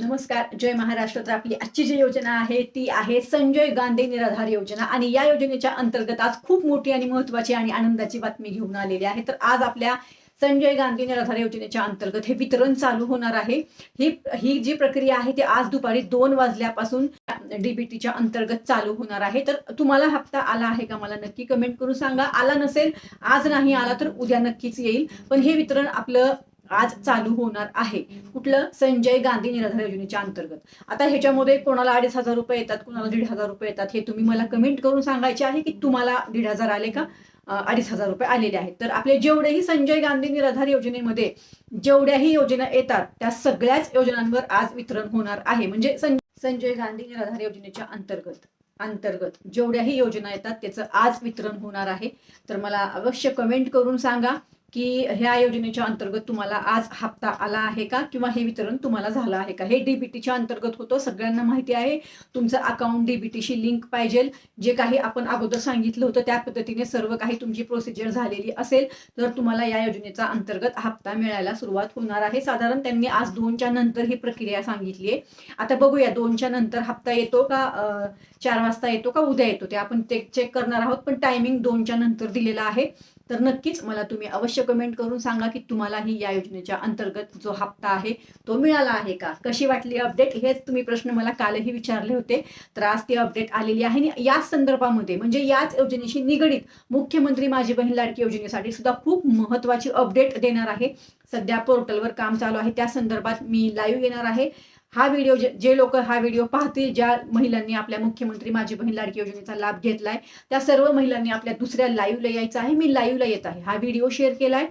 नमस्कार जय महाराष्ट्र. तर आपली आजची जी योजना आहे ती आहे संजय गांधी निराधार योजना. आणि या योजनेच्या अंतर्गत आज खूप मोठी आणि महत्वाची आणि आनंदाची बातमी घेऊन आलेली आहे. तर आज आपल्या संजय गांधी निराधार योजनेच्या अंतर्गत हे वितरण चालू होणार आहे. ही ही जी प्रक्रिया आहे ती आज दुपारी दोन वाजल्यापासून डीबीटीच्या अंतर्गत चालू होणार आहे. तर तुम्हाला हप्ता आला आहे का मला नक्की कमेंट करून सांगा. आला नसेल आज नाही आला तर उद्या नक्कीच येईल. पण हे वितरण आपलं आज चालू होणार आहे. कुठलं? संजय गांधी निराधार योजनेच्या अंतर्गत. आता ह्याच्यामध्ये कोणाला अडीच हजार रुपये येतात कोणाला दीड हजार रुपये येतात हे तुम्ही मला कमेंट करून सांगायचे आहे की तुम्हाला दीड हजार आले का? अडीच हजार रुपये आलेले आहेत. तर आपले जेवढेही संजय गांधी निराधार योजनेमध्ये जेवढ्याही योजना येतात त्या सगळ्याच योजनांवर आज वितरण होणार आहे. म्हणजे संजय गांधी निराधार योजनेच्या अंतर्गत अंतर्गत जेवढ्याही योजना येतात त्याचं आज वितरण होणार आहे. तर मला अवश्य कमेंट करून सांगा. की ह्या योजनेच्या अंतर्गत तुम्हाला आज हप्ता आला आहे का? किंवा हे वितरण तुम्हाला झालं आहे का? हे डीबीटीच्या अंतर्गत होतं सगळ्यांना माहिती आहे. तुमचं अकाउंट डीबीटीशी लिंक पाहिजे जे काही आपण अगोदर सांगितलं होतं त्या पद्धतीने सर्व काही तुमची प्रोसिजर झालेली असेल तर तुम्हाला या योजनेचा अंतर्गत हप्ता मिळायला सुरुवात होणार आहे. साधारण त्यांनी आज दोनच्या नंतर ही प्रक्रिया सांगितली आहे. आता बघूया दोनच्या नंतर हप्ता येतो का? चार वाजता येतो का? उद्या येतो. ते आपण ते चेक करणार आहोत पण टायमिंग दोनच्या नंतर दिलेला आहे. तर नक्कीच मला तुम्ही अवश्य कमेंट करून सांगा की तुम्हालाही या योजनेच्या अंतर्गत जो हप्ता आहे तो मिळाला आहे का? कशी वाटली अपडेट हेच तुम्ही प्रश्न मला कालही विचारले होते. तर आज ती अपडेट आलेली आहे आणि याच संदर्भामध्ये म्हणजे याच योजनेशी निगडीत मुख्यमंत्री माझी बहीण लाडकी योजनेसाठी सुद्धा खूप महत्वाची अपडेट देणार आहे. सध्या पोर्टलवर काम चालू आहे. त्या संदर्भात मी लाईव्ह येणार आहे. हा व्हिडिओ जे जे लोक हा व्हिडिओ पाहतील ज्या महिलांनी आपल्या मुख्यमंत्री माझी बहीण लाडकी योजनेचा लाभ घेतलाय त्या सर्व महिलांनी आपल्या दुसऱ्या लाईव्हला यायचं आहे. मी लाईव्हला येत आहे. हा व्हिडिओ शेअर केलाय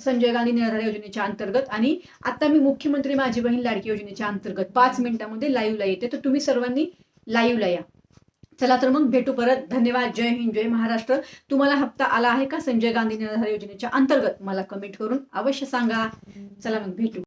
संजय गांधी निराधार योजनेच्या अंतर्गत आणि आता मी मुख्यमंत्री माझी बहीण लाडकी योजनेच्या अंतर्गत पाच मिनिटांमध्ये लाईव्हला येते. तर तुम्ही सर्वांनी लाईव्हला या. चला तर मग भेटू परत. धन्यवाद. जय हिंद जय महाराष्ट्र. तुम्हाला हप्ता आला आहे का संजय गांधी निराधार योजनेच्या अंतर्गत? मला कमेंट करून अवश्य सांगा. चला मग भेटू.